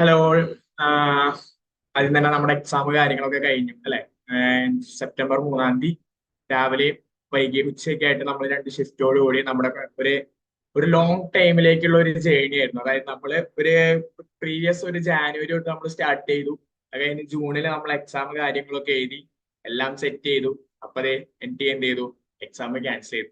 Hello ആദ്യം തന്നെ നമ്മുടെ എക്സാം കാര്യങ്ങളൊക്കെ കഴിഞ്ഞു അല്ലെ? സെപ്റ്റംബർ മൂന്നാം തീയതി. രാവിലെ വൈകി ഉച്ചയൊക്കെ ആയിട്ട് നമ്മൾ രണ്ട് ഷിഫ്റ്റോട് കൂടി നമ്മുടെ ഒരു ഒരു ലോങ് ടൈമിലേക്കുള്ള ഒരു ജേണി ആയിരുന്നു. അതായത് നമ്മൾ ഒരു പ്രീവിയസ് ഒരു ജാനുവരി തൊട്ട് നമ്മൾ സ്റ്റാർട്ട് ചെയ്തു. അത് കഴിഞ്ഞ് ജൂണിൽ നമ്മൾ എക്സാം കാര്യങ്ങളൊക്കെ എഴുതി എല്ലാം സെറ്റ് ചെയ്തു. അപ്പൊ അതെ എൻ ടി എന്ത് ചെയ്തു? എക്സാം ക്യാൻസൽ ചെയ്തു.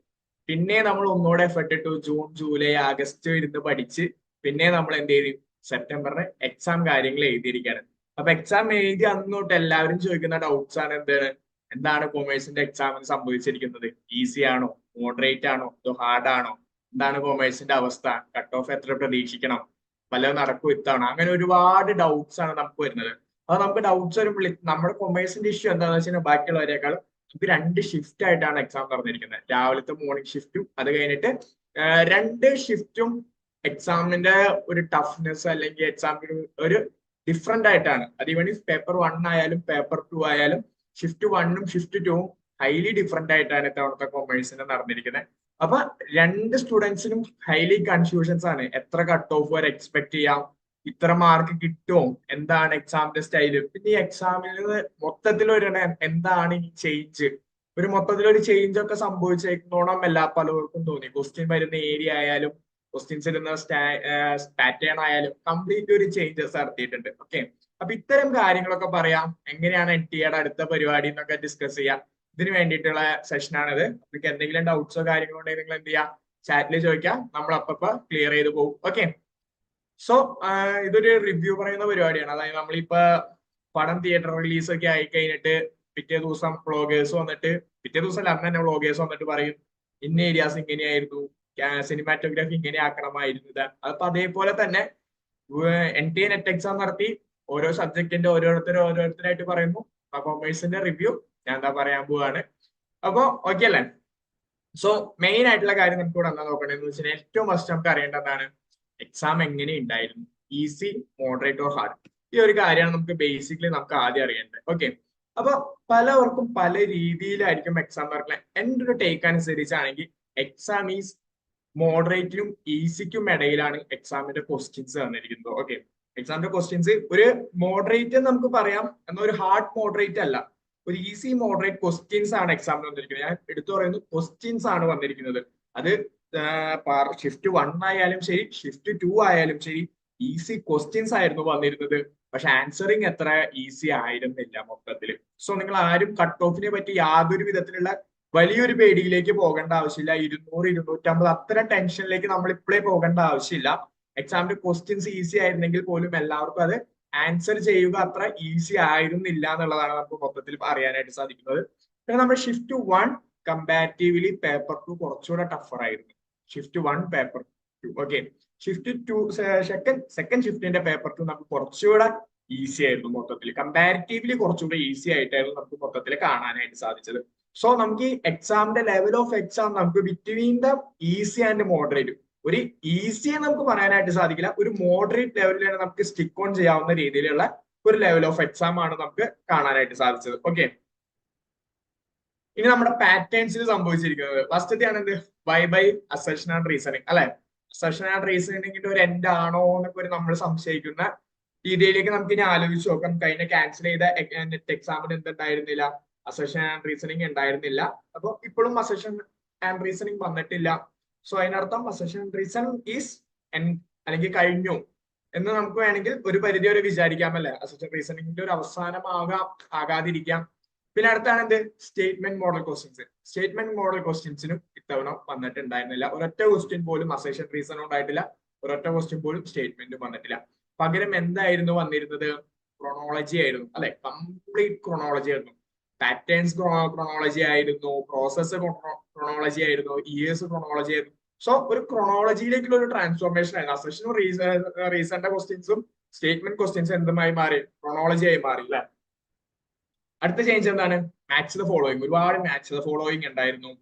പിന്നെ നമ്മൾ ഒന്നുകൂടെ എഫർട്ട് ഇട്ടു. ജൂൺ ജൂലൈ ആഗസ്റ്റ് ഇരുന്ന് പഠിച്ച് പിന്നെ നമ്മൾ എന്ത് ചെയ്തു? സെപ്റ്റംബറിന് എക്സാം കാര്യങ്ങൾ എഴുതിയിരിക്കുകയാണ് അപ്പൊ എക്സാം എഴുതി അന്ന് തൊട്ട് എല്ലാവരും ചോദിക്കുന്ന ഡൗട്ട്സ് ആണ് എന്താണ്? എന്താണ് കൊമേഴ്സിന്റെ എക്സാമിന് സംഭവിച്ചിരിക്കുന്നത്? ഈസി ആണോ? മോഡറേറ്റ് ആണോ? അതോ ഹാർഡ് ആണോ? എന്താണ് കൊമേഴ്സിന്റെ അവസ്ഥ? കട്ട് ഓഫ് എത്ര പ്രതീക്ഷിക്കണം? വല്ലതും നടക്കും ഇത്താണ് അങ്ങനെ ഒരുപാട് ഡൗട്ട്സ് ആണ് നമുക്ക് വരുന്നത്. അത് നമുക്ക് ഡൗട്ട്സ് വരുമ്പോൾ നമ്മുടെ കൊമേഴ്സിന്റെ ഇഷ്യൂ എന്താണെന്ന് വെച്ചാൽ ബാക്കിയുള്ളവരെക്കാളും നമുക്ക് രണ്ട് ഷിഫ്റ്റ് ആയിട്ടാണ് എക്സാം നടന്നിരിക്കുന്നത്. രാവിലത്തെ മോർണിംഗ് ഷിഫ്റ്റും അത് കഴിഞ്ഞിട്ട് രണ്ട് ഷിഫ്റ്റും എക്സാമിന്റെ ഒരു ടഫ്നെസ് അല്ലെങ്കിൽ എക്സാമിന് ഒരു ഡിഫറെന്റ് ആയിട്ടാണ്. അത് ഈവൺ ഇഫ് പേപ്പർ വൺ ആയാലും പേപ്പർ ടു ആയാലും ഷിഫ്റ്റ് വണ്ണും ഷിഫ്റ്റ് ടുവും ഹൈലി ഡിഫറെന്റ് ആയിട്ടാണ് ഇത്തവണത്തെ കോമേഴ്സിന് നടന്നിരിക്കുന്നത് അപ്പൊ രണ്ട് സ്റ്റുഡൻസിനും ഹൈലി കൺഫ്യൂഷൻസ് ആണ്. എത്ര കട്ട് ഓഫ് വരെ എക്സ്പെക്ട് ചെയ്യാം? ഇത്ര മാർക്ക് കിട്ടുമോ എന്താണ് എക്സാമിന്റെ സ്റ്റൈൽ പിന്നെ ഈ എക്സാമിൽ മൊത്തത്തിൽ ഒരു എന്താണ് ഈ ചേഞ്ച് ഒരു മൊത്തത്തിൽ ഒരു ചേഞ്ച് ഒക്കെ സംഭവിച്ചേക്കണോണം എല്ലാ പലർക്കും തോന്നി. ക്വസ്റ്റ്യൻ വരുന്ന ഏരിയ ആയാലും ക്വസ്റ്റ്യൻസ് ഇടുന്ന പാറ്റേൺ ആയാലും കംപ്ലീറ്റ് ഒരു ചേഞ്ചസ് നടത്തിയിട്ടുണ്ട്. ഓക്കെ അപ്പൊ ഇത്തരം കാര്യങ്ങളൊക്കെ പറയാം. എങ്ങനെയാണ് എൻ ടി യുടെ അടുത്ത പരിപാടി എന്നൊക്കെ ഡിസ്കസ് ചെയ്യാം. ഇതിന് വേണ്ടിയിട്ടുള്ള സെഷനാണിത് നിങ്ങൾക്ക് എന്തെങ്കിലും ഡൗട്ട്സോ കാര്യങ്ങളോ ഉണ്ടെങ്കിൽ നിങ്ങൾ എന്ത് ചെയ്യാം? ചാറ്റിൽ ചോദിക്കാം. നമ്മൾ അപ്പപ്പോ ക്ലിയർ ചെയ്ത് പോകും ഓക്കെ സോ ഇതൊരു റിവ്യൂ പറയുന്ന പരിപാടിയാണ്. അതായത് നമ്മളിപ്പോ പടം തിയേറ്റർ റിലീസ് ഒക്കെ ആയി കഴിഞ്ഞിട്ട് പിറ്റേ ദിവസം വ്ളോഗേഴ്സ് വന്നിട്ട് പിറ്റേ ദിവസം അന്ന് തന്നെ വ്ളോഗേഴ്സ് വന്നിട്ട് പറയും ഇന്ന ഏരിയാസ് ഇങ്ങനെയായിരുന്നു. സിനിമാറ്റോഗ്രാഫി ഇങ്ങനെ ആക്കണമായിരുന്നു ഇത്. അപ്പൊ അതേപോലെ തന്നെ എൻ ടി നെറ്റ് എക്സാം നടത്തി ഓരോ സബ്ജക്റ്റിന്റെ ഓരോരുത്തർ ഓരോരുത്തരായിട്ട് പറയുന്നു. ആ കൊമേഴ്സിന്റെ റിവ്യൂ ഞാൻ എന്താ പറയാൻ പോവാണ്. അപ്പൊ ഓക്കെ അല്ലേ? സോ മെയിൻ ആയിട്ടുള്ള കാര്യം നമുക്ക് ഇവിടെ എന്താ നോക്കണെന്ന് വെച്ചാൽ ഏറ്റവും ഫസ്റ്റ് നമുക്ക് അറിയേണ്ടതാണ് എക്സാം എങ്ങനെ ഉണ്ടായിരുന്നു? ഈസി മോഡറേറ്റ് ഓർ ഹാർഡ് ഈ ഒരു കാര്യമാണ് നമുക്ക് ബേസിക്കലി നമുക്ക് ആദ്യം അറിയേണ്ടത്. ഓക്കെ അപ്പൊ പലവർക്കും പല രീതിയിലായിരിക്കും എക്സാം നടക്കുന്നത് എന്റെ ഒരു ടേക്ക് അനുസരിച്ചാണെങ്കിൽ എക്സാം ഈസ് മോഡറേറ്റിനും ഈസിക്കും ഇടയിലാണ് എക്സാമിന്റെ ക്വസ്റ്റ്യൻസ് തന്നിരിക്കുന്നത്. ഓക്കെ എക്സാമിന്റെ ക്വസ്റ്റ്യൻസ് ഒരു മോഡറേറ്റ് നമുക്ക് പറയാം. എന്നാൽ ഒരു ഹാർഡ് മോഡറേറ്റ് അല്ല. ഒരു ഈസി മോഡറേറ്റ് ക്വസ്റ്റ്യൻസ് ആണ് എക്സാമിന് വന്നിരിക്കുന്നത് ഞാൻ എടുത്തു പറയുന്നത് ക്വസ്റ്റ്യൻസ് ആണ് വന്നിരിക്കുന്നത്. അത് ഷിഫ്റ്റ് വൺ ആയാലും ശരി ഷിഫ്റ്റ് ടു ആയാലും ശരി ഈസി ക്വസ്റ്റ്യൻസ് ആയിരുന്നു വന്നിരുന്നത്. പക്ഷെ ആൻസറിങ് എത്ര ഈസി ആയിരുന്നില്ല മൊത്തത്തിൽ സോ നിങ്ങൾ ആരും കട്ട് ഓഫിനെ പറ്റി യാതൊരു വിധത്തിലുള്ള വലിയൊരു പേടിയിലേക്ക് പോകേണ്ട ആവശ്യമില്ല. ഇരുന്നൂറ് ഇരുന്നൂറ്റമ്പത് അത്ര ടെൻഷനിലേക്ക് നമ്മൾ ഇപ്പോഴേ പോകേണ്ട ആവശ്യമില്ല. എക്സാമിന്റെ ക്വസ്റ്റ്യൻസ് ഈസി ആയിരുന്നെങ്കിൽ പോലും എല്ലാവർക്കും അത് ആൻസർ ചെയ്യുക അത്ര ഈസി ആയിരുന്നില്ല എന്നുള്ളതാണ് നമുക്ക് മൊത്തത്തിൽ അറിയാനായിട്ട് സാധിക്കുന്നത്. പിന്നെ നമ്മൾ shift one comparatively paper two കുറച്ചുകൂടെ ടഫർ ആയിരുന്നു. Shift one paper two okay shift two second second ഷിഫ്റ്റിന്റെ paper two നമുക്ക് കുറച്ചുകൂടെ ഈസി ആയിരുന്നു മൊത്തത്തിൽ. കമ്പാരിറ്റീവ്ലി കുറച്ചുകൂടെ ഈസി ആയിട്ടായിരുന്നു നമുക്ക് മൊത്തത്തിൽ കാണാനായിട്ട് സാധിച്ചത്. സോ നമുക്ക് ഈ എക്സാമിന്റെ ലെവൽ ഓഫ് എക്സാം നമുക്ക് between the easy and moderate ഒരു ഈസി നമുക്ക് പറയാനായിട്ട് സാധിക്കില്ല. ഒരു മോഡറേറ്റ് ലെവലിലാണ് നമുക്ക് സ്റ്റിക്ക് ഓൺ ചെയ്യാവുന്ന രീതിയിലുള്ള ഒരു ലെവൽ ഓഫ് എക്സാം ആണ് നമുക്ക് കാണാനായിട്ട് സാധിച്ചത്. ഓക്കെ ഇനി നമ്മുടെ പാറ്റേൺസിൽ സംഭവിച്ചിരിക്കുന്നത്. ഫസ്റ്റത്തെ ആണ് എന്ത്? Bye bye assertion and reasoning അല്ലെ? അസെഷൻ ആൻഡ് റീസണിങ്ങിന്റെ ഒരു എൻഡ് ആണോ എന്നൊക്കെ ഒരു നമ്മൾ സംശയിക്കുന്ന രീതിയിലേക്ക് നമുക്ക് ഇനി ആലോചിച്ച് നോക്കാം. കഴിഞ്ഞ ക്യാൻസൽ ചെയ്ത നെറ്റ് എക്സാമിന് എന്തുണ്ടായിരുന്നില്ല? അസെഷൻ ആൻഡ് റീസണിങ് ഉണ്ടായിരുന്നില്ല. അപ്പൊ ഇപ്പോഴും അസഷൻ ആൻഡ് റീസണിങ് വന്നിട്ടില്ല. സോ അതിനർത്ഥം അസഷൻ റീസൺ ഈസ് അല്ലെങ്കിൽ കഴിഞ്ഞു. എന്ന് നമുക്ക് വേണമെങ്കിൽ ഒരു പരിധി വരെ വിചാരിക്കാമല്ലേ? അസഷൻ റീസണിങ്ങിന്റെ ഒരു അവസാനമാകാം ആകാതിരിക്കാം. പിന്നെ അടുത്താണ് എന്ത്? Statement model questions statement model ക്വസ്റ്റ്യൻസിനും ഇത്തവണ വന്നിട്ടുണ്ടായിരുന്നില്ല. ഒരൊറ്റ ക്വസ്റ്റ്യൻ പോലും അസേഷൻ റീസൺ ഉണ്ടായിട്ടില്ല. ഒരൊറ്റ ക്വസ്റ്റ്യൻ പോലും സ്റ്റേറ്റ്മെന്റും വന്നിട്ടില്ല. പകരം എന്തായിരുന്നു വന്നിരുന്നത്? ക്രോണോളജി ആയിരുന്നു. അല്ലെ? കംപ്ലീറ്റ് ക്രോണോളജി ആയിരുന്നു. പാറ്റേൺസ് ക്രോണോളജി ആയിരുന്നു പ്രോസസ് ക്രോണോളജി ആയിരുന്നു ഇയേഴ്സ് ക്രോണോളജി ആയിരുന്നു. സോ ഒരു ക്രോണോളജിയിലേക്കുള്ള ഒരു ട്രാൻസ്ഫോർമേഷൻ ആയിരുന്നു. റീസെന്റ് റീസന്റെ ക്വസ്റ്റ്യൻസും സ്റ്റേറ്റ്മെന്റ് ക്വസ്റ്റ്യൻസ് എന്തുമായി മാറി? ക്രോണോളജി ആയി മാറി അല്ലെ? അടുത്ത ചേഞ്ച് എന്താണ്? മാച്ച് ദ ഫോളോയിങ് ഒരുപാട് മാച്ച് ദ ഫോളോയിങ് ഉണ്ടായിരുന്നു.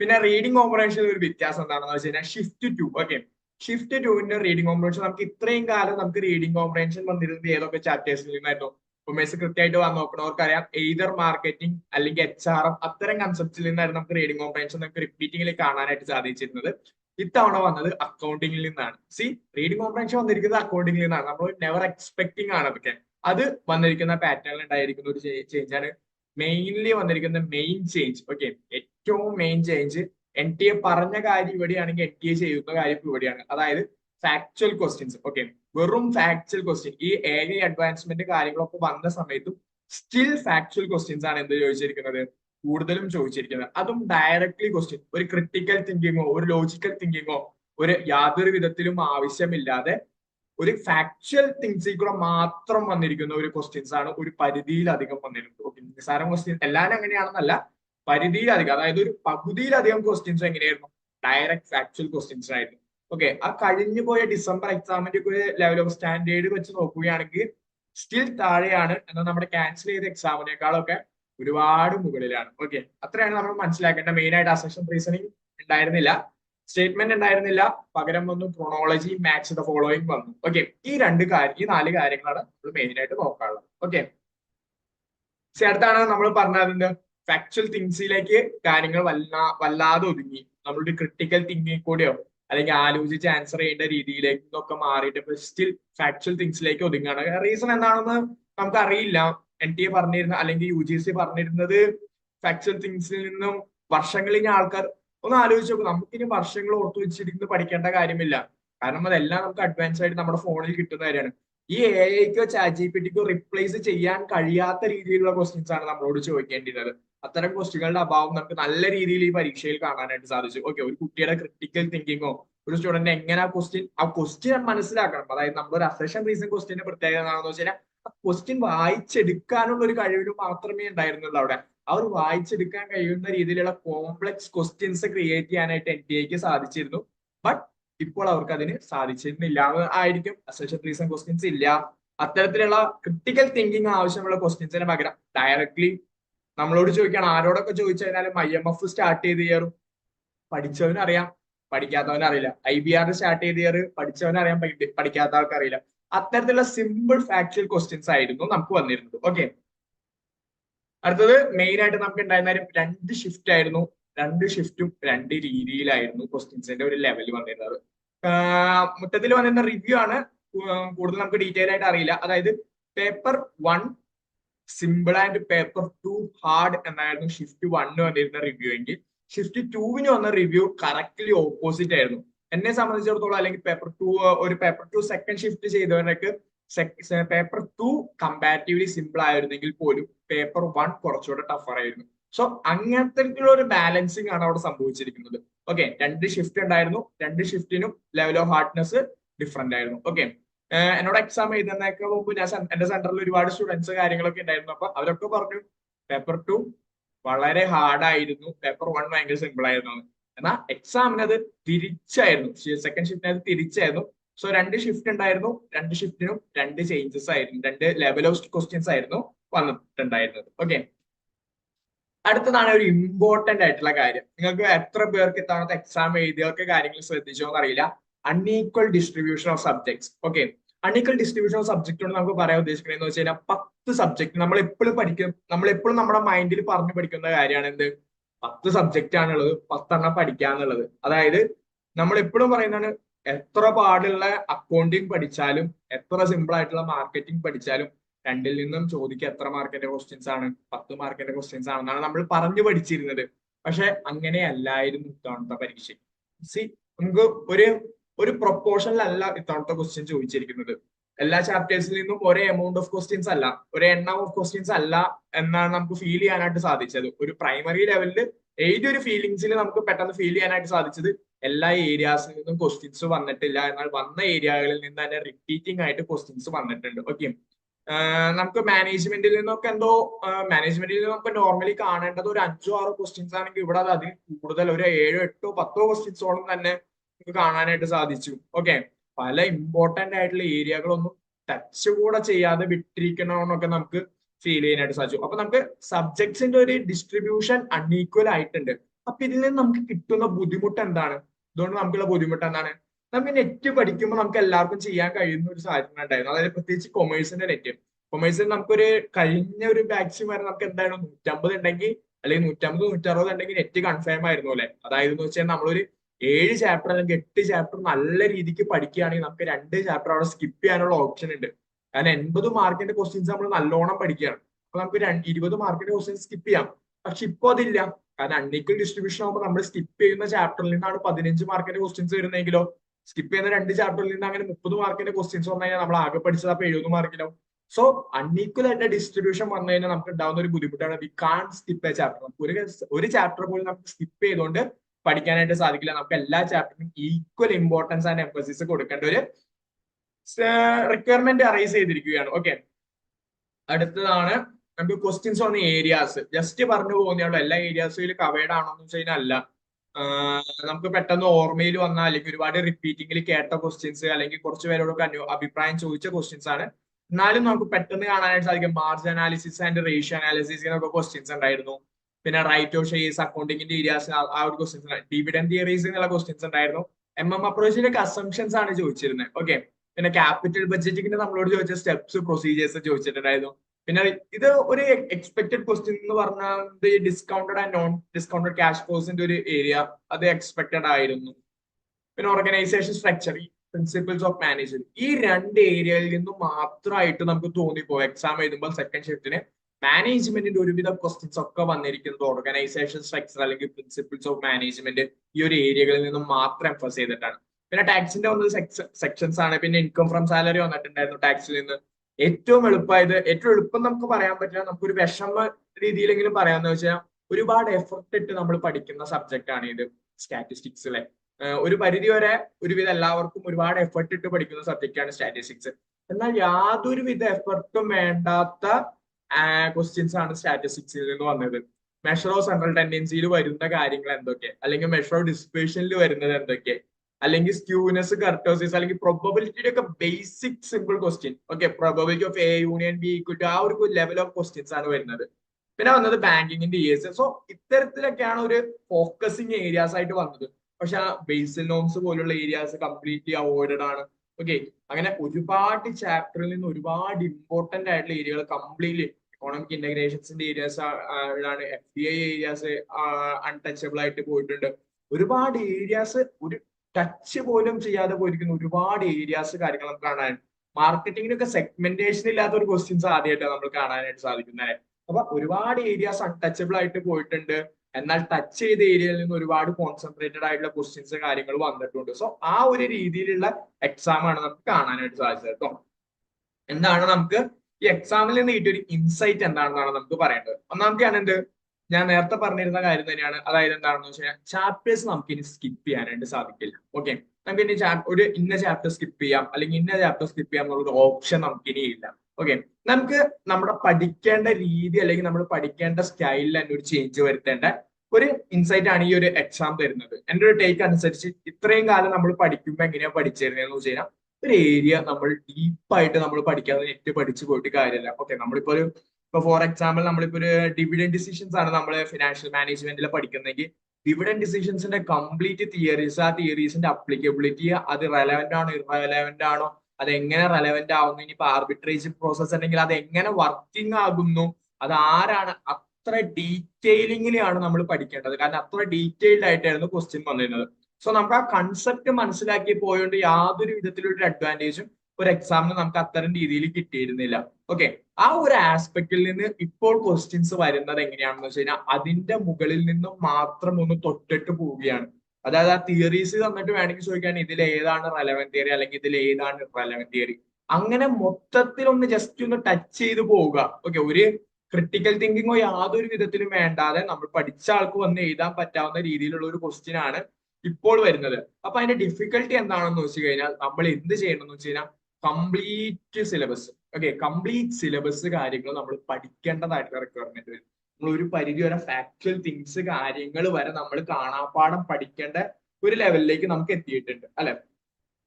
പിന്നെ റീഡിംഗ് ഓപ്പറേഷൻ ഒരു വ്യത്യാസം എന്താണെന്ന് വെച്ച് കഴിഞ്ഞാൽ ഷിഫ്റ്റ് ടു ഓക്കെ ഷിഫ്റ്റ് ടുവിന്റെ റീഡിംഗ് കോമ്പറേഷൻ നമുക്ക് ഇത്രയും കാലം നമുക്ക് റീഡിംഗ് കോമ്പറേഷൻ വന്നിരുന്നത് ഏതൊക്കെ ചാപ്റ്റേഴ്സിൽ നിന്നായിരുന്നു? കൊമേഴ്സ് കൃത്യമായിട്ട് വന്ന്. നോക്കുന്നവർക്ക് അറിയാം എയ്തർ മാർക്കറ്റിംഗ് അല്ലെങ്കിൽ എച്ച് ആർ എം അത്തരം കൺസെപ്റ്റിൽ നിന്നായിരുന്നു നമുക്ക് റീഡിംഗ് കോമ്പറേഷൻ നമുക്ക് റിപ്പീറ്റിംഗിൽ കാണാനായിട്ട് സാധിച്ചിരുന്നത്. ഇത്തവണ വന്നത് അക്കൗണ്ടിങ്ങിൽ നിന്നാണ്. സി റീഡിംഗ് കോംപ്രൻഷൻ വന്നിരിക്കുന്നത് അക്കൗണ്ടിങ്ങിൽ നിന്നാണ്. നമ്മൾ നെവർ എക്സ്പെക്ടിങ് ആണ് അതൊക്കെ. അത് വന്നിരിക്കുന്ന പാറ്റേണിൽ ഉണ്ടായിരിക്കുന്ന ഒരു ചേഞ്ച് ആണ്. മെയിൻലി വന്നിരിക്കുന്ന മെയിൻ ചേഞ്ച് ഓക്കെ ഏറ്റവും main change N T A പറഞ്ഞ കാര്യം ഇവിടെയാണെങ്കിൽ എൻ ടി എ ചെയ്യുന്ന കാര്യം ഇവിടെയാണ്. അതായത് ഫാക്ച്വൽ ക്വസ്റ്റ്യൻസ് ഓക്കെ വെറും ഫാക്ച്വൽ ക്വസ്റ്റ്യൻ ഈ എ ഐ അഡ്വാൻസ്മെന്റ് കാര്യങ്ങളൊക്കെ വന്ന സമയത്തും സ്റ്റിൽ ഫാക്ച്വൽ ക്വസ്റ്റ്യൻസ് ആണ് എന്ത് ചോദിച്ചിരിക്കുന്നത്? കൂടുതലും ചോദിച്ചിരിക്കുന്നത്. അതും ഡയറക്ട്ലി ക്വസ്റ്റ്യൻ ഒരു ക്രിട്ടിക്കൽ തിങ്കിങ്ങോ ഒരു ലോജിക്കൽ തിങ്കിങ്ങോ ഒരു യാതൊരു വിധത്തിലും ആവശ്യമില്ലാതെ ഒരു ഫാക്ച്വൽ തിങ്സിൽ കൂടെ മാത്രം വന്നിരിക്കുന്ന ഒരു ക്വസ്റ്റ്യൻസ് ആണ് ഒരു പരിധിയിലധികം വന്നിരുന്നത്. ഓക്കെ നിസ്സാരം ക്വസ്റ്റ്യൻ എല്ലാവരും അങ്ങനെയാണെന്നല്ല. പരിധിയിലധികം അതായത് ഒരു പകുതിയിലധികം ക്വസ്റ്റ്യൻസ് എങ്ങനെയായിരുന്നു? ഡയറക്റ്റ് ഫാക്ച്വൽ ക്വസ്റ്റ്യൻസ് ആയിരുന്നു. ഓക്കെ ആ കഴിഞ്ഞു പോയ ഡിസംബർ എക്സാമിന്റെ ഒക്കെ ലെവൽ ഓഫ് സ്റ്റാൻഡേർഡ് വെച്ച് നോക്കുകയാണെങ്കിൽ സ്റ്റിൽ താഴെയാണ് എന്നാൽ നമ്മുടെ ക്യാൻസൽ ചെയ്ത എക്സാമിനേക്കാളൊക്കെ ഒരുപാട് മുകളിലാണ്. ഓക്കെ അത്രയാണ് നമ്മൾ മനസ്സിലാക്കേണ്ട മെയിൻ ആയിട്ട് അസെഷൻ റീസണിങ് ഉണ്ടായിരുന്നില്ല. സ്റ്റേറ്റ്മെന്റ് ഉണ്ടായിരുന്നില്ല. പകരം വന്നു ക്രോണോളജി മാച്ച് ദ ഫോളോയിങ് വന്നു. ഓക്കെ ഈ രണ്ട് കാര്യം ഈ നാല് കാര്യങ്ങളാണ് നമ്മൾ മെയിൻ ആയിട്ട് നോക്കാനുള്ളത്. ഓക്കെ അടുത്താണ് നമ്മൾ പറഞ്ഞത് ഫാക്ച്വൽ തിങ്സിലേക്ക് കാര്യങ്ങൾ വല്ലാ വല്ലാതെ ഒതുങ്ങി. നമ്മളുടെ ക്രിട്ടിക്കൽ തിങ്കിങ് കൂടെയോ അല്ലെങ്കിൽ ആലോചിച്ച് ആൻസർ ചെയ്യേണ്ട രീതിയിലേക്കൊക്കെ മാറിയിട്ട് ഇപ്പൊ സ്റ്റിൽ ഫാക്ച്വൽ തിങ്സിലേക്ക് ഒതുങ്ങാണ് റീസൺ എന്താണെന്ന് നമുക്ക് അറിയില്ല എൻ ടി എ പറഞ്ഞിരുന്ന അല്ലെങ്കിൽ യു ജി സി പറഞ്ഞിരുന്നത് ഫാക്ച്വൽ തിങ്സിൽ നിന്നും വർഷങ്ങളിൽ ആൾക്കാർ ഒന്ന് ആലോചിച്ച് നോക്കും. നമുക്കിനി വർഷങ്ങൾ ഓർത്തു വെച്ചിരിക്കുന്നത് പഠിക്കേണ്ട കാര്യമില്ല. കാരണം അതെല്ലാം നമുക്ക് അഡ്വാൻസ് ആയിട്ട് നമ്മുടെ ഫോണിൽ കിട്ടുന്ന കാര്യമാണ്. ഈ എ ഐക്കോ ചാറ്റ് ജി പി ടിക്കോ റിപ്ലേസ് ചെയ്യാൻ കഴിയാത്ത രീതിയിലുള്ള ക്വസ്റ്റ്യൻസ് ആണ് നമ്മളോട് ചോദിക്കേണ്ടത് അത്തരം ക്വസ്റ്റ്യനുകളുടെ അഭാവം നമുക്ക് നല്ല രീതിയിൽ ഈ പരീക്ഷയിൽ കാണാനായിട്ട് സാധിച്ചു. ഓക്കെ ഒരു കുട്ടിയുടെ ക്രിട്ടിക്കൽ തിങ്കിങ്ങോ ഒരു സ്റ്റുഡന്റ് എങ്ങനെ ആ ക്വസ്റ്റ്യൻ ആ ക്വസ്റ്റ്യൻ മനസ്സിലാക്കണം. അതായത് നമ്മൾ ഒരു അസഷൻ റീസൺ ക്വസ്റ്റ്യന്റെ പ്രത്യേകത എന്താണെന്ന് വെച്ചാൽ ആ ക്വസ്റ്റ്യൻ വായിച്ചെടുക്കാനുള്ള ഒരു കഴിവിന് മാത്രമേ ഉണ്ടായിരുന്നുള്ളൂ അവിടെ. ആ ഒരു വായിച്ചെടുക്കാൻ കഴിയുന്ന രീതിയിലുള്ള കോംപ്ലക്സ് ക്വസ്റ്റ്യൻസ് ക്രിയേറ്റ് ചെയ്യാനായിട്ട് എൻ ടി എക്ക് സാധിച്ചിരുന്നു. ബട്ട് ഇപ്പോൾ അവർക്ക് അതിന് സാധിച്ചിരുന്നില്ല ആയിരിക്കും അസഷൻ റീസൺ ക്വസ്റ്റ്യൻസ് ഇല്ല. അത്തരത്തിലുള്ള ക്രിട്ടിക്കൽ തിങ്കിങ് ആവശ്യമുള്ള ക്വസ്റ്റ്യൻസിന് പകരം ഡയറക്ട്ലി നമ്മളോട് ചോദിക്കണം ആരോടൊക്കെ ചോദിച്ചു കഴിഞ്ഞാലും ഐ എം എഫ് സ്റ്റാർട്ട് ചെയ്ത് കയറും. പഠിച്ചവനറിയാം പഠിക്കാത്തവനറിയില്ല. ഐ ബി ആർ സ്റ്റാർട്ട് ചെയ്ത് ഇയർ പഠിച്ചവനറിയാം പഠിക്കാത്ത ആൾക്കറിയില്ല അത്തരത്തിലുള്ള സിമ്പിൾ ഫാക്ച്വൽ ക്വസ്റ്റ്യൻസ് ആയിരുന്നു നമുക്ക് വന്നിരുന്നത്. ഓക്കെ അടുത്തത് മെയിൻ ആയിട്ട് നമുക്ക് ഉണ്ടായിരുന്ന രണ്ട് ഷിഫ്റ്റ് ആയിരുന്നു. രണ്ട് ഷിഫ്റ്റും രണ്ട് രീതിയിലായിരുന്നു ക്വസ്റ്റ്യൻസിന്റെ ഒരു ലെവൽ വന്നിരുന്നത്. മൊത്തത്തിൽ വന്നിരുന്ന റിവ്യൂ ആണ് കൂടുതൽ നമുക്ക് ഡീറ്റെയിൽ ആയിട്ട് അറിയില്ല. അതായത് paper one simple and paper two hard എന്നായിരുന്നു ഷിഫ്റ്റ് വണ്ണിന് വന്നിരുന്ന റിവ്യൂ എങ്കിൽ ഷിഫ്റ്റ് ടുവിന് വന്ന റിവ്യൂ കറക്റ്റ്ലി ഓപ്പോസിറ്റ് ആയിരുന്നു. എന്നെ സംബന്ധിച്ചിടത്തോളം അല്ലെങ്കിൽ പേപ്പർ ടു ഒരു പേപ്പർ ടു സെക്കൻഡ് ഷിഫ്റ്റ് ചെയ്തവരൊക്കെ പേപ്പർ ടു കമ്പാരിറ്റീവ്ലി സിമ്പിൾ ആയിരുന്നെങ്കിൽ പോലും പേപ്പർ വൺ കുറച്ചുകൂടെ ടഫർ ആയിരുന്നു. സോ അങ്ങനത്തെ ഒരു ബാലൻസിങ് ആണ് അവിടെ സംഭവിച്ചിരിക്കുന്നത്. ഓക്കെ രണ്ട് ഷിഫ്റ്റ് ഉണ്ടായിരുന്നു. രണ്ട് ഷിഫ്റ്റിനും ലെവൽ ഓഫ് ഹാർഡ്നെസ് ഡിഫറെന്റ് ആയിരുന്നു. ഓക്കെ എന്നോട് എക്സാം എഴുതുന്നതിനൊക്കെ മുമ്പ് ഞാൻ എന്റെ സെന്ററിൽ ഒരുപാട് സ്റ്റുഡൻസ് കാര്യങ്ങളൊക്കെ ഉണ്ടായിരുന്നു. അപ്പൊ അവരൊക്കെ പറഞ്ഞു പേപ്പർ ടു വളരെ ഹാർഡായിരുന്നു പേപ്പർ വൺ ഭയങ്കര സിമ്പിൾ ആയിരുന്നു. എന്നാൽ എക്സാമിന് അത് തിരിച്ചായിരുന്നു. സെക്കൻഡ് ഷിഫ്റ്റിന് അത് തിരിച്ചായിരുന്നു. സോ രണ്ട് ഷിഫ്റ്റ് ഉണ്ടായിരുന്നു. രണ്ട് ഷിഫ്റ്റിനും രണ്ട് ചേഞ്ചസ് ആയിരുന്നു. രണ്ട് ലെവൽ ഓഫ് ക്വസ്റ്റ്യൻസ് ആയിരുന്നു വന്നിട്ടുണ്ടായിരുന്നത്. ഓക്കെ അടുത്തതാണ് ഒരു ഇമ്പോർട്ടന്റ് ആയിട്ടുള്ള കാര്യം. നിങ്ങൾക്ക് എത്ര പേർക്ക് ഇത്തവണത്തെ എക്സാം എഴുതിയവർക്ക് കാര്യങ്ങൾ ശ്രദ്ധിച്ചോ എന്നറിയില്ല unequal distribution of subjects okay unequal distribution of subject കൊണ്ട് നമുക്ക് പറയാൻ ഉദ്ദേശിക്കുന്നത് വെച്ച് കഴിഞ്ഞാൽ പത്ത് സബ്ജക്ട് നമ്മൾ എപ്പോഴും പഠിക്കും. നമ്മൾ എപ്പോഴും നമ്മുടെ മൈൻഡിൽ പറഞ്ഞു പഠിക്കുന്ന കാര്യമാണ് എന്ത്? പത്ത് സബ്ജക്റ്റ് ആണുള്ളത്. പത്തെണ്ണം പഠിക്കാന്നുള്ളത് അതായത് നമ്മൾ എപ്പോഴും പറയുന്നതാണ് എത്ര പാടുള്ള അക്കൗണ്ടിങ് പഠിച്ചാലും എത്ര സിമ്പിൾ ആയിട്ടുള്ള മാർക്കറ്റിംഗ് പഠിച്ചാലും രണ്ടിൽ നിന്നും ചോദിക്കുക എത്ര മാർക്കിന്റെ ക്വസ്റ്റ്യൻസ് ആണ് പത്ത് മാർക്കിന്റെ ക്വസ്റ്റ്യൻസ് ആണെന്നാണ് നമ്മൾ പറഞ്ഞു പഠിച്ചിരുന്നത്. പക്ഷെ അങ്ങനെയല്ലായിരുന്നു ഇത്തവണത്തെ പരീക്ഷ. സി നമുക്ക് ഒരു ഒരു പ്രൊപ്പോർഷനിലല്ല ഇത്തവണത്തെ ക്വസ്റ്റ്യൻ ചോദിച്ചിരിക്കുന്നത്. എല്ലാ ചാപ്റ്റേഴ്സിൽ നിന്നും ഒരേ എമൗണ്ട് ഓഫ് ക്വസ്റ്റ്യൻസ് അല്ല ഒരേ എണ്ണം ഓഫ് ക്വസ്റ്റ്യൻസ് അല്ല എന്നാണ് നമുക്ക് ഫീൽ ചെയ്യാനായിട്ട് സാധിച്ചത്. ഒരു പ്രൈമറി ലെവലിൽ ഏതൊരു ഫീലിങ്സിൽ നമുക്ക് പെട്ടെന്ന് ഫീൽ ചെയ്യാനായിട്ട് സാധിച്ചത് എല്ലാ ഏരിയാസിൽ നിന്നും ക്വസ്റ്റ്യൻസ് വന്നിട്ടില്ല എന്നാൽ വന്ന ഏരിയകളിൽ നിന്ന് തന്നെ റിപ്പീറ്റിംഗ് ആയിട്ട് ക്വസ്റ്റ്യൻസ് വന്നിട്ടുണ്ട്. ഓക്കെ നമുക്ക് മാനേജ്മെന്റിൽ നിന്നൊക്കെ എന്തോ മാനേജ്മെന്റിൽ നമുക്ക് നോർമലി കാണേണ്ടത് ഒരു അഞ്ചോ ആറോ ക്വസ്റ്റ്യൻസ് ആണെങ്കിൽ ഇവിടെ അത് അതിൽ കൂടുതൽ ഒരു ഏഴോ എട്ടോ പത്തോ ക്വസ്റ്റ്യൻസോളം തന്നെ നമുക്ക് കാണാനായിട്ട് സാധിച്ചു. ഓക്കെ പല ഇമ്പോർട്ടന്റ് ആയിട്ടുള്ള ഏരിയകളൊന്നും ടച്ച് കൂടെ ചെയ്യാതെ വിട്ടിരിക്കണമെന്നൊക്കെ നമുക്ക് ഫീൽ ചെയ്യാനായിട്ട് സാധിച്ചു. അപ്പൊ നമുക്ക് സബ്ജക്ട്സിന്റെ ഒരു ഡിസ്ട്രിബ്യൂഷൻ അൺഈക്വൽ ആയിട്ടുണ്ട്. അപ്പൊ ഇതിൽ നിന്ന് നമുക്ക് കിട്ടുന്ന ബുദ്ധിമുട്ട് എന്താണ്? ഇതുകൊണ്ട് നമുക്കുള്ള ബുദ്ധിമുട്ട് എന്താണ്? നമുക്ക് നെറ്റ് പഠിക്കുമ്പോൾ നമുക്ക് എല്ലാവർക്കും ചെയ്യാൻ കഴിയുന്ന ഒരു സാഹചര്യം ഉണ്ടായിരുന്നു. അതായത് പ്രത്യേകിച്ച് കൊമേഴ്സിന്റെ നെറ്റ് കൊമേഴ്സിൽ നമുക്കൊരു കഴിഞ്ഞ ഒരു ബാച്ച് വരെ നമുക്ക് എന്തായാലും നൂറ്റമ്പത് ഉണ്ടെങ്കിൽ അല്ലെങ്കിൽ നൂറ്റമ്പത് നൂറ്ററുപത് ഉണ്ടെങ്കിൽ നെറ്റ് കൺഫേം ആയിരുന്നു അല്ലെ? അതായത് എന്ന് വെച്ചാൽ നമ്മളൊരു ഏഴ് ചാപ്റ്റർ അല്ലെങ്കിൽ എട്ട് ചാപ്റ്റർ നല്ല രീതിക്ക് പഠിക്കുകയാണെങ്കിൽ നമുക്ക് രണ്ട് ചാപ്റ്റർ അവിടെ സ്കിപ്പ് ചെയ്യാനുള്ള ഓപ്ഷൻ ഉണ്ട്. കാരണം എൺപത് മാർക്കിന്റെ ക്വസ്റ്റ്യൻസ് നമ്മൾ നല്ലോണം പഠിക്കുകയാണ്. അപ്പൊ നമുക്ക് ഇരുപത് മാർക്കിന്റെ ക്വസ്റ്റ്യൻസ് സ്കിപ്പ് ചെയ്യാം. പക്ഷെ ഇപ്പൊ അതില്ല. കാരണം അൺഈക്വൽ ഡിസ്ട്രിബ്യൂഷൻ ആകുമ്പോൾ നമ്മൾ സ്കിപ്പ് ചെയ്യുന്ന ചാപ്റ്ററിൽ നിന്നാണ് പതിനഞ്ച് മാർക്കിന്റെ ക്വസ്റ്റ്യൻസ് വരുന്നെങ്കിലോ സ്കിപ്പ് ചെയ്യുന്ന രണ്ട് ചാപ്റ്ററിൽ നിന്ന് അങ്ങനെ മുപ്പത് മാർക്കിന്റെ ക്വസ്റ്റ്യൻസ് വന്നു കഴിഞ്ഞാൽ നമ്മൾ ആകെ പഠിച്ചത് അപ്പൊ എഴുപത് മാർക്കിലോ സോ അൺഈക്വൽ ആയിട്ട് ഡിസ്ട്രിബ്യൂഷൻ വന്നു കഴിഞ്ഞാൽ നമുക്ക് ഉണ്ടാവുന്ന ഒരു ബുദ്ധിമുട്ടാണ്. We can skip a chapter നമുക്ക് ഒരു ഒരു ചാപ്റ്റർ പോലും നമുക്ക് സ്കിപ്പ് ചെയ്തുകൊണ്ട് പഠിക്കാനായിട്ട് സാധിക്കില്ല. നമുക്ക് എല്ലാ ചാപ്റ്ററിനും ഈക്വൽ ഇമ്പോർട്ടൻസ് ആൻഡ് എംഫസിസ് കൊടുക്കേണ്ട ഒരു റിക്വയർമെന്റ് അറൈസ് ചെയ്തിരിക്കുകയാണ്. ഓക്കെ അടുത്തതാണ് നമുക്ക് ക്വസ്റ്റ്യൻസ് ഓൺ ഏരിയാസ് ജസ്റ്റ് പറഞ്ഞു പോകുന്നേ എല്ലാ ഏരിയാസിൽ കവേർഡ് ആണോ എന്ന് വെച്ച് കഴിഞ്ഞാൽ അല്ല. നമുക്ക് പെട്ടെന്ന് ഓർമ്മയിൽ വന്ന അല്ലെങ്കിൽ ഒരുപാട് റിപ്പീറ്റിംഗിൽ കേട്ട ക്വസ്റ്റ്യൻസ് അല്ലെങ്കിൽ കുറച്ച് പേരോടൊക്കെ അഭിപ്രായം ചോദിച്ച ക്വസ്റ്റ്യൻസ് ആണ്. എന്നാലും നമുക്ക് പെട്ടെന്ന് കാണാനായിട്ട് സാധിക്കും. Merge analysis and ratio analysis എന്നൊക്കെ ക്വസ്റ്റ്യൻസ് ഉണ്ടായിരുന്നു. പിന്നെ റൈറ്റ് ഓഫ് ഷെയർസ് അക്കൗണ്ടിങ്ങിന്റെ ഏരിയാസ് ആ ഒരു ക്വസ്റ്റ്യൻസ് ഡിവിഡൻ തിയറീസ് എന്നുള്ള ക്വസ്റ്റ്യൻസ് ഉണ്ടായിരുന്നു എം എം അപ്രോച്ചിലേക്ക് അസംഷൻസ് ആണ് ചോദിച്ചിരുന്നത് ഓക്കെ പിന്നെ ക്യാപിറ്റൽ ബഡ്ജറ്റിങ്ങിന്റെ നമ്മളോട് ചോദിച്ച സ്റ്റെപ്സ് പ്രൊസീജിയേഴ്സ് ചോദിച്ചിട്ടുണ്ടായിരുന്നു. പിന്നെ ഇത് ഒരു എക്സ്പെക്ടഡ് ക്വസ്റ്റ്യൻ എന്ന് പറഞ്ഞാൽ discounted and non discounted cash ഫ്ലോസിന്റെ ഒരു ഏരിയ അത് എക്സ്പെക്ടഡ് ആയിരുന്നു. പിന്നെ organisation structure principles of management ഈ രണ്ട് ഏരിയയിൽ നിന്നും മാത്രമായിട്ട് നമുക്ക് തോന്നിപ്പോ എക്സാം എഴുതുമ്പോൾ സെക്കൻഡ് ഷിഫ്റ്റിന് മാനേജ്മെന്റിന്റെ ഒരുവിധ ക്വസ്റ്റ്യൻസ് ഒക്കെ വന്നിരിക്കുന്നത് ഓർഗനൈസേഷൻ സ്ട്രക്ചർ അല്ലെങ്കിൽ പ്രിൻസിപ്പിൾസ് ഓഫ് മാനേജ്മെന്റ് ഈ ഒരു ഏരിയകളിൽ നിന്നും മാത്രം എംഫസ് ചെയ്തിട്ടാണ്. പിന്നെ ടാക്സിന്റെ വന്നത് സെക്ഷൻസ് ആണ്. പിന്നെ ഇൻകം ഫ്രം സാലറി വന്നിട്ടുണ്ടായിരുന്നു ടാക്സിൽ നിന്ന്. ഏറ്റവും എളുപ്പമായത് ഏറ്റവും എളുപ്പം നമുക്ക് പറയാൻ പറ്റില്ല. നമുക്കൊരു വിഷമ രീതിയിലെങ്കിലും പറയാമെന്ന് വെച്ചാൽ ഒരുപാട് എഫർട്ട് ഇട്ട് നമ്മൾ പഠിക്കുന്ന സബ്ജക്റ്റ് ആണ് ഇത് സ്റ്റാറ്റിസ്റ്റിക്സിലെ ഒരു പരിധി വരെ ഒരുവിധ എല്ലാവർക്കും ഒരുപാട് എഫർട്ട് ഇട്ട് പഠിക്കുന്ന സബ്ജക്റ്റ് ആണ് സ്റ്റാറ്റിസ്റ്റിക്സ് എന്നാൽ യാതൊരുവിധ എഫർട്ടും വേണ്ടാത്ത ക്വസ്റ്റ്യൻസ് ആണ് സ്റ്റാറ്റിസ്റ്റിക്സിൽ നിന്ന് വന്നത്. മെഷർ ഓഫ് സെൻട്രൽ ടെൻഡൻസിയിൽ വരുന്ന കാര്യങ്ങൾ എന്തൊക്കെ? അല്ലെങ്കിൽ മെഷർ ഓഫ് ഡിസ്പേഷനിൽ വരുന്നത് എന്തൊക്കെ? അല്ലെങ്കിൽ സ്ക്യൂനെസ് കർട്ടോസിസ് അല്ലെങ്കിൽ പ്രൊബബിലിറ്റിയുടെ ഒക്കെ basic simple question okay probability of A union B equal to ആ ഒരു ലെവൽ ഓഫ് ക്വസ്റ്റ്യൻസ് ആണ് വരുന്നത്. പിന്നെ വന്നത് ബാങ്കിങ്ങിന്റെ ഇയേഴ്സ് സോ ഇത്തരത്തിലൊക്കെയാണ് ഒരു ഫോക്കസിങ് ഏരിയാസ് ആയിട്ട് വന്നത്. പക്ഷെ ആ ബേസിൽ നോംസ് പോലുള്ള ഏരിയാസ് കംപ്ലീറ്റ്ലി അവോയ്ഡഡ് ആണ്. ഓക്കെ അങ്ങനെ ഒരുപാട് ചാപ്റ്ററിൽ നിന്ന് ഒരുപാട് ഇമ്പോർട്ടന്റ് ആയിട്ടുള്ള ഏരിയകൾ കംപ്ലീറ്റ്ലി എക്കോണമിക് ഇന്റഗ്രേഷൻസിന്റെ ഏരിയാസ് ആണ് F D I areas untouchable ആയിട്ട് പോയിട്ടുണ്ട്. ഒരുപാട് ഏരിയാസ് ഒരു ടച്ച് പോലും ചെയ്യാതെ പോയിരിക്കുന്ന ഒരുപാട് ഏരിയാസ് കാര്യങ്ങൾ നമുക്ക് കാണാൻ മാർക്കറ്റിങ്ങിനൊക്കെ സെഗ്മെന്റേഷൻ ഇല്ലാത്ത ഒരു ക്വസ്റ്റ്യൻസ് ആദ്യമായിട്ടാണ് നമ്മൾ കാണാനായിട്ട് സാധിക്കുന്നത്. അപ്പൊ ഒരുപാട് ഏരിയാസ് അൺടച്ചബിൾ ആയിട്ട് പോയിട്ടുണ്ട്. എന്നാൽ ടച്ച് ചെയ്ത ഏരിയയിൽ നിന്ന് ഒരുപാട് കോൺസെൻട്രേറ്റഡ് ആയിട്ടുള്ള ക്വസ്റ്റ്യൻസ് കാര്യങ്ങൾ വന്നിട്ടുണ്ട്. സോ ആ ഒരു രീതിയിലുള്ള എക്സാം ആണ് നമുക്ക് കാണാനായിട്ട് സാധിച്ചത് കേട്ടോ എന്താണ് നമുക്ക് ഈ എക്സാമിൽ നിന്ന് കിട്ടിയ ഒരു ഇൻസൈറ്റ് എന്താണെന്നാണ് നമുക്ക് പറയേണ്ടത്. ഒന്നാമത്തെയാണ് എന്ത്? ഞാൻ നേരത്തെ പറഞ്ഞിരുന്ന കാര്യം തന്നെയാണ്. അതായത് എന്താണെന്ന് വെച്ച് കഴിഞ്ഞാൽ ചാപ്റ്റേഴ്സ് നമുക്ക് ഇനി സ്കിപ്പ് ചെയ്യാനായിട്ട് സാധിക്കില്ല. ഓക്കെ നമുക്ക് ഇനി ഒരു ഇന്ന ചാപ്റ്റർ സ്കിപ്പ് ചെയ്യാം അല്ലെങ്കിൽ ഇന്ന ചാപ്റ്റർ സ്കിപ്പ് ചെയ്യാം എന്നുള്ള ഒരു ഓപ്ഷൻ നമുക്ക് ഇനി ഇല്ല. ഓക്കെ നമുക്ക് നമ്മുടെ പഠിക്കേണ്ട രീതി അല്ലെങ്കിൽ നമ്മൾ പഠിക്കേണ്ട സ്റ്റൈലിൽ തന്നെ ഒരു ചേഞ്ച് വരുത്തേണ്ട ഒരു ഇൻസൈറ്റ് ആണ് ഈ ഒരു എക്സാം തരുന്നത്. എന്റെ ഒരു ടേക്ക് അനുസരിച്ച് ഇത്രയും കാലം നമ്മൾ പഠിക്കുമ്പോൾ എങ്ങനെയാ പഠിച്ചിരുന്നതെന്ന് വെച്ച് ഒരു ഏരിയ നമ്മൾ ഡീപ്പായിട്ട് നമ്മൾ പഠിക്കാതെ നെറ്റ് പഠിച്ചു പോയിട്ട് കാര്യമില്ല. ഓക്കെ നമ്മളിപ്പോ ഒരു ഇപ്പൊ ഫോർ എക്സാമ്പിൾ നമ്മളിപ്പോ ഒരു ഡിവിഡൻ ഡിസിഷൻസ് ആണ് നമ്മൾ ഫിനാൻഷ്യൽ മാനേജ്മെന്റിൽ പഠിക്കുന്നതെങ്കിൽ ഡിവിഡൻ ഡിസിഷൻസിന്റെ കംപ്ലീറ്റ് തിയറീസ് ആ തിയറീസിന്റെ അപ്ലിക്കബിലിറ്റി അത് റെലവെന്റ് ആണോ ഇറലവെന്റ് ആണോ അത് എങ്ങനെ റെലവെന്റ് ആവുന്നു ഇനിയിപ്പോ ആർബിട്രേജ് പ്രോസസ് ഉണ്ടെങ്കിൽ അത് എങ്ങനെ വർക്കിംഗ് ആകുന്നു അത് ആരാണ് അത്ര ഡീറ്റെയിലിങ്ങിലാണ് നമ്മൾ പഠിക്കേണ്ടത്. കാരണം അത്ര ഡീറ്റെയിൽഡ് ആയിട്ടായിരുന്നു ക്വസ്റ്റ്യൻ വന്നിരുന്നത്. സോ നമുക്ക് ആ കൺസെപ്റ്റ് മനസ്സിലാക്കി പോയോണ്ട് യാതൊരു വിധത്തിലൊരു അഡ്വാന്റേജും ഒരു എക്സാമിന് നമുക്ക് അത്തരം രീതിയിൽ കിട്ടിയിരുന്നില്ല. ഓക്കെ ആ ഒരു ആസ്പെക്റ്റിൽ നിന്ന് ഇപ്പോൾ ക്വസ്റ്റ്യൻസ് വരുന്നത് എങ്ങനെയാണെന്ന് വെച്ച് കഴിഞ്ഞാൽ അതിന്റെ മുകളിൽ നിന്നും മാത്രം ഒന്ന് തൊട്ടിട്ട് പോവുകയാണ്. അതായത് ആ തിയറീസ് തന്നിട്ട് വേണമെങ്കിൽ ചോദിക്കാൻ ഇതിൽ ഏതാണ് റെലവെന്റ് തിയറി അല്ലെങ്കിൽ ഇതിൽ ഏതാണ് റെലവെന്റ് തിയറി അങ്ങനെ മൊത്തത്തിൽ ഒന്ന് ജസ്റ്റ് ഒന്ന് ടച്ച് ചെയ്ത് പോവുക. ഓക്കെ ഒരു ക്രിട്ടിക്കൽ തിങ്കിങ്ങോ യാതൊരു വിധത്തിലും വേണ്ടാതെ നമ്മൾ പഠിച്ച ആൾക്ക് വന്ന് എഴുതാൻ പറ്റാവുന്ന രീതിയിലുള്ള ഒരു ക്വസ്റ്റ്യൻ ആണ് ഇപ്പോൾ വരുന്നത്. അപ്പൊ അതിന്റെ ഡിഫിക്കൽട്ടി എന്താണെന്ന് വെച്ച് കഴിഞ്ഞാൽ നമ്മൾ എന്ത് ചെയ്യണമെന്ന് വെച്ച് കഴിഞ്ഞാൽ complete syllabus okay complete syllabus കാര്യങ്ങൾ നമ്മൾ പഠിക്കേണ്ടതായിട്ടുള്ള റിക്വയർമെന്റ് വരും. നമ്മൾ ഒരു പരിധി വരെ ഫാക്ച്വൽ തിങ്സ് കാര്യങ്ങൾ വരെ നമ്മൾ കാണാപ്പാടം പഠിക്കേണ്ട ഒരു ലെവലിലേക്ക് നമുക്ക് എത്തിയിട്ടുണ്ട് അല്ലെ?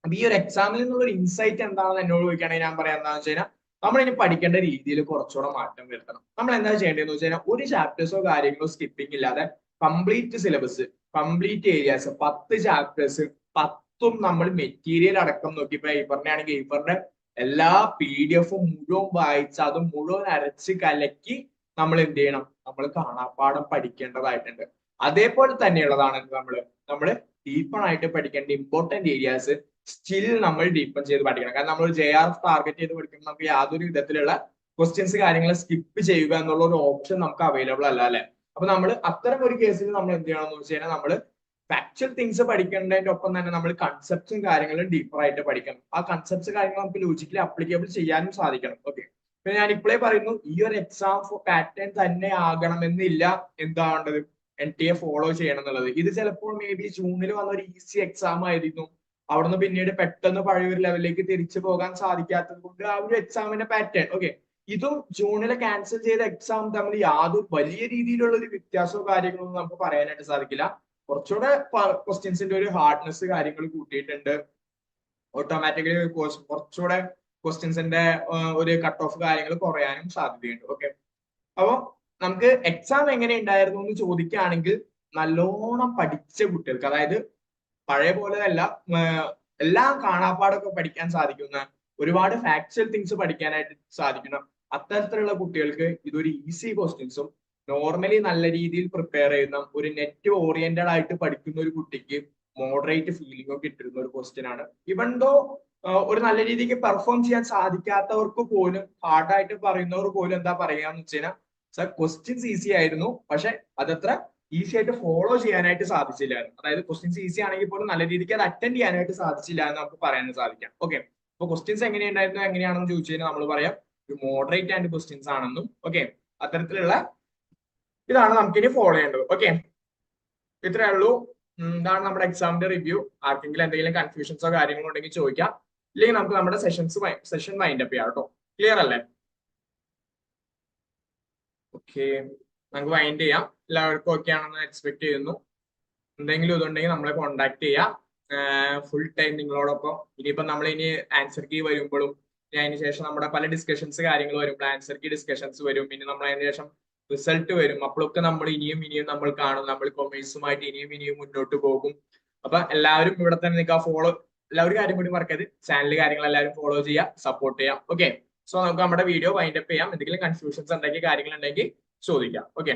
അപ്പൊ ഈ ഒരു എക്സാമിൽ നിന്നുള്ള ഒരു ഇൻസൈറ്റ് എന്താണെന്ന് എന്നോട് ചോദിക്കുകയാണെങ്കിൽ ഞാൻ പറയാം എന്താണെന്ന് വെച്ച് കഴിഞ്ഞാൽ നമ്മൾ ഇനി പഠിക്കേണ്ട രീതിയിൽ കുറച്ചുകൂടെ മാറ്റം വരുത്തണം. നമ്മൾ എന്താ ചെയ്യേണ്ടതെന്ന് വെച്ച് കഴിഞ്ഞാൽ ഒരു ചാപ്റ്റേഴ്സോ കാര്യങ്ങളോ സ്കിപ്പിംഗ് ഇല്ലാതെ കംപ്ലീറ്റ് സിലബസ് കംപ്ലീറ്റ് ഏരിയാസ് പത്ത് ചാപ്റ്റേഴ്സ് പത്തും നമ്മൾ മെറ്റീരിയൽ അടക്കം നോക്കി പേപ്പറിനെ ആണെങ്കിൽ പേപ്പറിന്റെ എല്ലാ പി ഡി എഫും മുഴുവൻ വായിച്ച് അത് മുഴുവൻ അരച്ച് കലക്കി നമ്മൾ എന്ത് ചെയ്യണം? നമ്മൾ കാണാപ്പാടം പഠിക്കേണ്ടതായിട്ടുണ്ട്. അതേപോലെ തന്നെയുള്ളതാണ് നമ്മൾ നമ്മൾ ഡീപ്പണായിട്ട് പഠിക്കേണ്ട ഇമ്പോർട്ടന്റ് ഏരിയാസ് സ്റ്റിൽ നമ്മൾ ഡീപ്പൺ ചെയ്ത് പഠിക്കണം. കാരണം നമ്മൾ ജെ ആർ എഫ് ടാർഗറ്റ് ചെയ്ത് പഠിക്കുമ്പോൾ നമുക്ക് യാതൊരു വിധത്തിലുള്ള ക്വസ്റ്റ്യൻസ് കാര്യങ്ങൾ സ്കിപ്പ് ചെയ്യുക എന്നുള്ള ഒരു ഓപ്ഷൻ നമുക്ക് അവൈലബിൾ അല്ല അല്ലെ? അപ്പൊ നമ്മൾ അത്തരം ഒരു കേസിൽ നമ്മൾ എന്ത് ചെയ്യണം എന്ന് വെച്ച് കഴിഞ്ഞാൽ നമ്മൾ ഫാക്ച്വൽ തിങ്സ് പഠിക്കേണ്ടതിന്റെ ഒപ്പം തന്നെ നമ്മൾ കൺസെപ്റ്റ്സും കാര്യങ്ങളും ഡീപ്പർ ആയിട്ട് പഠിക്കണം. ആ കൺസെപ്റ്റ്സ് കാര്യങ്ങൾ നമുക്ക് ലോജിക്കലി അപ്ലിക്കബിൾ ചെയ്യാനും സാധിക്കണം. ഓക്കെ പിന്നെ ഞാൻ ഇപ്പോഴേ പറയുന്നു ഈ ഒരു എക്സാം പാറ്റേൺ തന്നെ ആകണമെന്നില്ല എന്താവേണ്ടത്? എൻ ടി എ ഫോളോ ചെയ്യണം എന്നുള്ളത്. ഇത് ചിലപ്പോൾ മേ ബി ജൂണിൽ വന്ന ഒരു ഈസി എക്സാം ആയിരുന്നു. അവിടുന്ന് പിന്നീട് പെട്ടെന്ന് പഴയ ഒരു ലെവലിലേക്ക് തിരിച്ചു പോകാൻ സാധിക്കാത്തത് കൊണ്ട് ആ ഒരു എക്സാമിന്റെ പാറ്റേൺ ഓക്കെ ഇതും ജൂണിലെ ക്യാൻസൽ ചെയ്ത എക്സാം തമ്മിൽ യാതൊരു വലിയ രീതിയിലുള്ള ഒരു വ്യത്യാസമോ കാര്യങ്ങളൊന്നും നമുക്ക് പറയാനായിട്ട് സാധിക്കില്ല. കുറച്ചുകൂടെ ക്വസ്റ്റ്യൻസിന്റെ ഒരു ഹാർഡ്നെസ് കാര്യങ്ങൾ കൂട്ടിയിട്ടുണ്ട്. ഓട്ടോമാറ്റിക്കലി കുറച്ചുകൂടെ ക്വസ്റ്റ്യൻസിന്റെ ഒരു കട്ട് ഓഫ് കാര്യങ്ങൾ കുറയാനും സാധ്യതയുണ്ട്. ഓക്കെ അപ്പൊ നമുക്ക് എക്സാം എങ്ങനെ ഉണ്ടായിരുന്നു എന്ന് ചോദിക്കുകയാണെങ്കിൽ നല്ലോണം പഠിച്ച കുട്ടികൾക്ക് അതായത് പഴയ പോലെ അല്ല എല്ലാം കാണാപ്പാടൊക്കെ പഠിക്കാൻ സാധിക്കുന്ന ഒരുപാട് ഫാക്ച്വൽ തിങ്സ് പഠിക്കാനായിട്ട് സാധിക്കുന്ന അത്തരത്തിലുള്ള കുട്ടികൾക്ക് ഇതൊരു ഈസി ക്വസ്റ്റ്യൻസും നോർമലി നല്ല രീതിയിൽ പ്രിപ്പയർ ചെയ്യുന്ന ഒരു നെറ്റ് ഓറിയന്റഡ് ആയിട്ട് പഠിക്കുന്ന ഒരു കുട്ടിക്ക് മോഡറേറ്റ് ഫീലിംഗ് ഒക്കെ ഇട്ടിരുന്ന ഒരു ക്വസ്റ്റ്യൻ ആണ്. ഇവൻ ദോ ഒരു നല്ല രീതിക്ക് പെർഫോം ചെയ്യാൻ സാധിക്കാത്തവർക്ക് പോലും ഹാർഡായിട്ട് പറയുന്നവർ പോലും എന്താ പറയാന്ന് വെച്ച് കഴിഞ്ഞാൽ സർ ക്വസ്റ്റ്യൻസ് ഈസി ആയിരുന്നു പക്ഷെ അതത്ര ഈസി ആയിട്ട് ഫോളോ ചെയ്യാനായിട്ട് സാധിച്ചില്ല അതായത് ക്വസ്റ്റ്യൻസ് ഈസി ആണെങ്കിൽ പോലും നല്ല രീതിക്ക് അത് അറ്റൻഡ് ചെയ്യാനായിട്ട് സാധിച്ചില്ല എന്ന് നമുക്ക് പറയാൻ സാധിക്കാം. ഓക്കെ അപ്പൊ ക്വസ്റ്റ്യൻസ് എങ്ങനെയുണ്ടായിരുന്നു എങ്ങനെയാണെന്ന് ചോദിച്ചു കഴിഞ്ഞാൽ നമ്മൾ പറയാം ഒരു മോഡറേറ്റ് ആൻഡ് ക്വസ്റ്റ്യൻസ് ആണെന്നും ഓക്കെ അത്തരത്തിലുള്ള ഇതാണ് നമുക്കിനി ഫോളോ ചെയ്യേണ്ടത്. ഓക്കെ ഇത്രയേ ഉള്ളൂ. ഇതാണ് നമ്മുടെ എക്സാമിന്റെ റിവ്യൂ ആർക്കെങ്കിലും എന്തെങ്കിലും കൺഫ്യൂഷൻസോ കാര്യങ്ങളോ ഉണ്ടെങ്കിൽ ചോദിക്കാം. ഇല്ലെങ്കിൽ നമുക്ക് നമ്മുടെ സെഷൻസ് സെഷൻ മൈൻഡ് അപ്പ് ചെയ്യാം കേട്ടോ. ക്ലിയർ അല്ലേ? ഓക്കെ നമുക്ക് വൈൻഡ് ചെയ്യാം. എല്ലാവർക്കും ഓക്കെ ആണെന്ന് എക്സ്പെക്ട് ചെയ്യുന്നു. എന്തെങ്കിലും ഇതുണ്ടെങ്കിൽ നമ്മളെ കോണ്ടാക്ട് ചെയ്യാം. ഫുൾ ടൈം നിങ്ങളോടൊപ്പം. ഇനിയിപ്പോ നമ്മൾ ഇനി ആൻസർ കീ വരുമ്പോഴും അതിന് ശേഷം നമ്മുടെ പല ഡിസ്കഷൻസ് കാര്യങ്ങൾ വരുമ്പോൾ ആൻസർ കീ ഡിസ്കഷൻസ് വരും. പിന്നെ നമ്മൾ അതിന് ശേഷം റിസൾട്ട് വരും. അപ്പോഴൊക്കെ നമ്മൾ ഇനിയും ഇനിയും നമ്മൾ കാണും. നമ്മൾ കൊമേഴ്സുമായിട്ട് ഇനിയും ഇനിയും മുന്നോട്ട് പോകും. അപ്പൊ എല്ലാവരും ഇവിടെ തന്നെ നിൽക്കുക ഫോളോ എല്ലാവരും കാര്യം കൂടി മറക്കരുത്. ചാനൽ കാര്യങ്ങൾ എല്ലാവരും ഫോളോ ചെയ്യുക സപ്പോർട്ട് ചെയ്യാം. ഓക്കെ സോ നമുക്ക് നമ്മുടെ വീഡിയോ വൈൻഡപ്പ് ചെയ്യാം. എന്തെങ്കിലും കൺഫ്യൂഷൻസ് ഉണ്ടെങ്കിൽ കാര്യങ്ങൾ ഉണ്ടെങ്കിൽ ചോദിക്കാം. ഓക്കെ